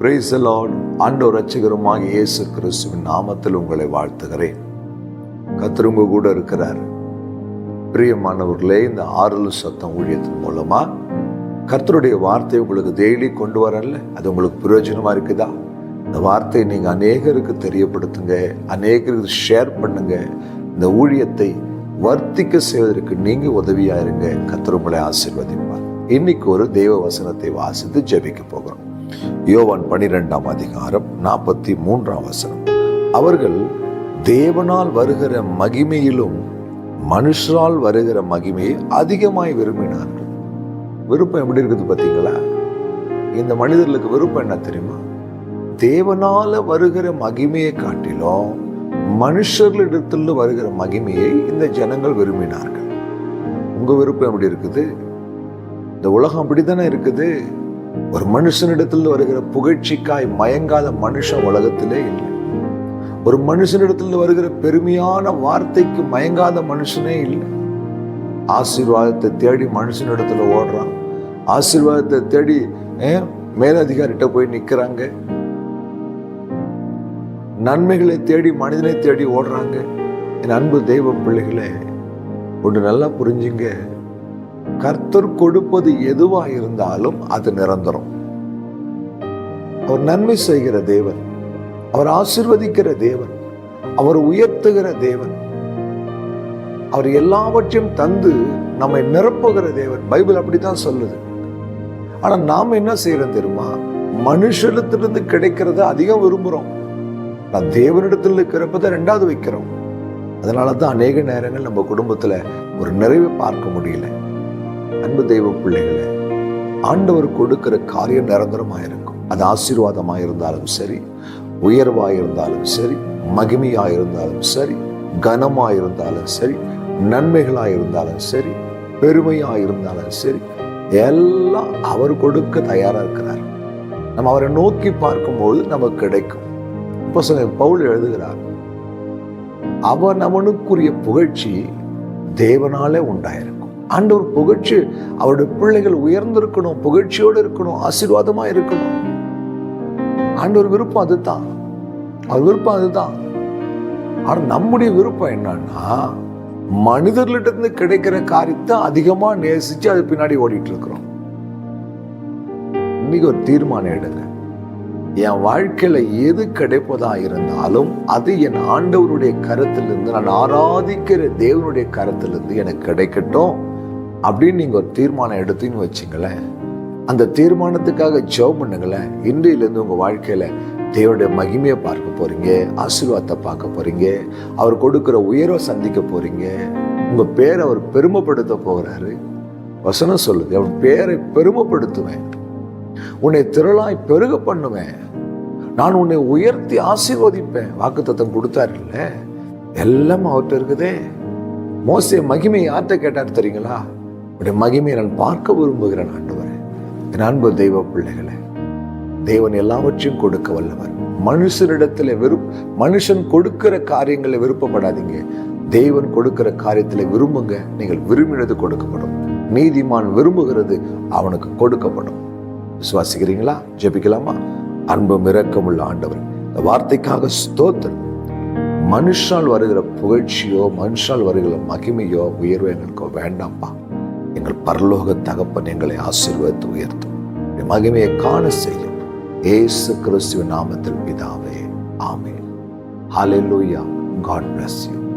Price Lord ஆண்டவர் ரட்சகருமாக இயேசு கிறிஸ்துவின் நாமத்தில் உங்களை வாழ்த்துகிறேன். கத்திரங்க கூட இருக்கிறார். பிரியமானவர்களே இந்த ஆறுதல் சத்தம் ஊழியத்தின் மூலமா கர்த்தருடைய வார்த்தை உங்களுக்கு டெய்லி கொண்டு வரல அது உங்களுக்கு பிரயோஜனமா இருக்குதா? இந்த வார்த்தையை நீங்கள் அநேகருக்கு தெரியப்படுத்துங்க. அநேகருக்கு ஷேர் பண்ணுங்க. இந்த ஊழியத்தை வர்த்திக்க செய்வதற்கு நீங்கள் உதவியாக இருங்க. கத்திரங்களை ஆசிர்வதிப்பார். இன்னைக்கு ஒரு தெய்வ வசனத்தை வாசித்து ஜெபிக்க போகிறோம். யோவான் பனிரெண்டாம் அதிகாரம் நாற்பத்தி மூன்றாம் வசனம். அவர்கள் தேவனால் வருகிற மகிமையிலும் மனுஷரால் வருகிற மகிமையை அதிகமாய் விரும்பினார்கள். விருப்பம் எப்படி இருக்குது பார்த்தீங்களா? இந்த மனிதர்களுக்கு விருப்பம் என்ன தெரியுமா? தேவனால வருகிற மகிமையை காட்டிலும் மனுஷர்களிடத்தில் வருகிற மகிமையை இந்த ஜனங்கள் விரும்பினார்கள். உங்க விருப்பம் எப்படி இருக்குது? இந்த உலகம் அப்படித்தானே இருக்குது? ஒரு மனுஷனிடத்தில் வருகிற புகழ்ச்சிக்காய் மயங்காத மனுஷன் உலகத்திலே இல்லை. ஒரு மனுஷனிடத்தில் வருகிற பெருமையான வார்த்தைக்கு மயங்காத மனுஷனே இல்லை. ஆசீர்வாதத்தை தேடி மனுஷனிடத்துல ஓடுறான். ஆசீர்வாதத்தை தேடி ஏன், மேலதிகாரிட்ட போய் நிக்கிறாங்க. நன்மைகளை தேடி மனிதனை தேடி ஓடுறாங்க. என் அன்பு தெய்வ பிள்ளைகளே ஒன்று நல்லா புரிஞ்சுங்க. கர்த்தர் கொடுப்பது எதுவா இருந்தாலும் அது நிரந்தரம். அவர் நன்மை செய்கிற தேவன் அவர் ஆசிர்வதிக்கிற தேவன் அவர் உயர்த்துகிற தேவன். அவர் எல்லாவற்றையும் தந்து நம்மை நிரப்புகிற தேவன். பைபிள் அப்படித்தான் சொல்லுது. ஆனா நாம என்ன செய்யறோம் தெரியுமா? மனுஷனிடத்திலிருந்து கிடைக்கிறத அதிகம் விரும்புறோம். நான் தேவனிடத்தில் இருக்கிறப்பதை ரெண்டாவது வைக்கிறோம். அதனால தான் அநேக நேரங்கள் நம்ம குடும்பத்துல ஒரு நிறைவை பார்க்க முடியல. அன்பு தெய்வ பிள்ளைகளை ஆண்டவர் கொடுக்கிற காரியம் நிரந்தரமா இருக்கும் அது ஆசீர்வாதமாக இருந்தாலும் சரி உயர்வா இருந்தாலும் சரி மகிமையா இருந்தாலும் சரி கனமா இருந்தாலும் சரி நன்மைகளா இருந்தாலும் சரி பெருமையா இருந்தாலும் சரி எல்லாம் அவர் கொடுக்க தயாரா இருக்கிறார். நம்ம அவரை நோக்கி பார்க்கும்போது நமக்கு கிடைக்கும். இப்போ பவுல் எழுதுகிறார் அவன் அவனுக்குரிய புகழ்ச்சி தேவனாலே உண்டாயிருக்கும் ஆண்டவர் புகழ்ச்சி அவருடைய பிள்ளைகள் உயர்ந்திருக்கணும் புகழ்ச்சியோடு இருக்கணும் ஆசீர்வாதமா இருக்கணும். ஆண்டவர் விருப்பம் அதுதான். அவர் விருப்பம் அதுதான். ஆனால் நம்முடைய விருப்பம் என்னன்னா மனிதர்களிட்ட கிடைக்கிற காரியத்தை அதிகமாக நேசிச்சு அது பின்னாடி ஓடிட்டு இருக்கிறோம். இன்னைக்கு ஒரு தீர்மானம் எடுங்க. என் வாழ்க்கையில எது கிடைப்பதா இருந்தாலும் அது என் ஆண்டவருடைய கருத்திலிருந்து நான் ஆராதிக்கிற தேவனுடைய கருத்திலிருந்து எனக்கு கிடைக்கட்டும். அப்படின்னு நீங்கள் ஒரு தீர்மானம் எடுத்தீங்கன்னு வச்சுங்களேன் அந்த தீர்மானத்துக்காக ஜோ பண்ணுங்களேன். இன்றையிலேருந்து உங்கள் வாழ்க்கையில் தேவனுடைய மகிமையை பார்க்க போகிறீங்க ஆசீர்வாதத்தை பார்க்க போகிறீங்க அவர் கொடுக்குற உயர்வை சந்திக்க போகிறீங்க உங்கள் பேரை அவர் பெருமைப்படுத்த போகிறாரு வசனம் சொல்லுது அவன் பேரை பெருமைப்படுத்துவேன் உன்னை திரளாய் பெருக பண்ணுவேன் நான் உன்னை உயர்த்தி ஆசீர்வதிப்பேன். வாக்குத்தத்தம் கொடுத்தாரு இல்லை எல்லாம் அவர்கிட்ட இருக்குதே. மோசிய மகிமை யார்கிட்ட கேட்டார் தெரியுங்களா? உடைய மகிமையை நான் பார்க்க விரும்புகிறேன் ஆண்டவரே. என் அன்பு தெய்வ பிள்ளைகளை தேவன் எல்லாவற்றையும் கொடுக்க வல்லவர். மனுஷனிடத்தில் விருப் மனுஷன் கொடுக்கிற காரியங்களை விருப்பப்படாதீங்க. தேவன் கொடுக்கிற காரியத்தில் விரும்புங்க. நீங்கள் விரும்பினது கொடுக்கப்படும். நீதிமான் விரும்புகிறது அவனுக்கு கொடுக்கப்படும். விசுவாசிக்கிறீங்களா? ஜெபிக்கலாமா? அன்பும் இரக்கமுள்ள ஆண்டவர் இந்த வார்த்தைக்காக ஸ்தோத்திரம். மனுஷால் வருகிற புகழ்ச்சியோ மனுஷால் வருகிற மகிமையோ உயர்வு எங்களுக்கோ வேண்டாம்ப்பா. எங்கள் பரலோக தகப்பன் எங்களை ஆசீர்வதித்து உயர்த்தும். மகிமையை காண செய்யும். ஏசு கிறிஸ்துவின் நாமத்தில் பிதாவே. ஆமென். ஹalleluya காட் bless you.